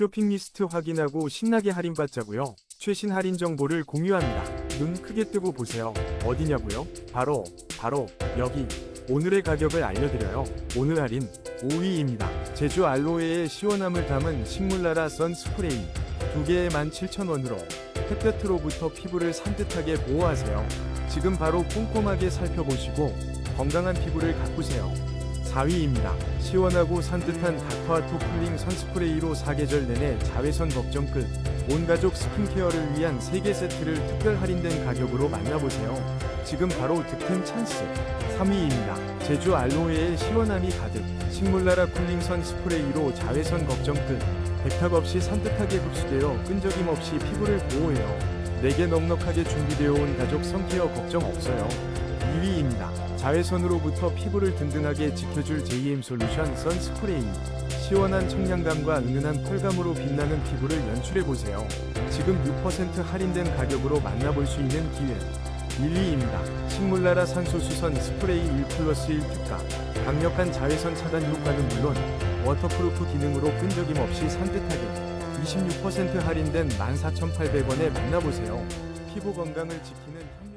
쇼핑 리스트 확인하고 신나게 할인받자고요. 최신 할인 정보를 공유합니다. 눈 크게 뜨고 보세요. 어디냐고요? 바로 바로 여기. 오늘의 가격을 알려드려요. 오늘 할인 5위입니다. 제주 알로에의 시원함을 담은 식물나라 선스프레이 두 개에 17,000원으로 햇볕으로부터 피부를 산뜻하게 보호하세요. 지금 바로 꼼꼼하게 살펴보시고 건강한 피부를 가꾸세요. 4위입니다. 시원하고 산뜻한 닥터아토 쿨링 선스프레이로 사계절 내내 자외선 걱정 끝. 온 가족 스킨케어를 위한 3개 세트를 특별 할인된 가격으로 만나보세요. 지금 바로 득템 찬스. 3위입니다. 제주 알로에의 시원함이 가득. 식물나라 쿨링 선스프레이로 자외선 걱정 끝. 백탁 없이 산뜻하게 흡수되어 끈적임 없이 피부를 보호해요. 내게 넉넉하게 준비되어 온 가족 선케어 걱정 없어요. 2위입니다. 자외선으로부터 피부를 든든하게 지켜줄 JM 솔루션 선스프레이. 시원한 청량감과 은은한 펄감으로 빛나는 피부를 연출해보세요. 지금 6% 할인된 가격으로 만나볼 수 있는 기회. 1위입니다. 식물나라 산소수선 스프레이 1 플러스 1 특가. 강력한 자외선 차단 효과는 물론 워터프루프 기능으로 끈적임 없이 산뜻하게 26% 할인된 14,800원에 만나보세요. 피부 건강을 지키는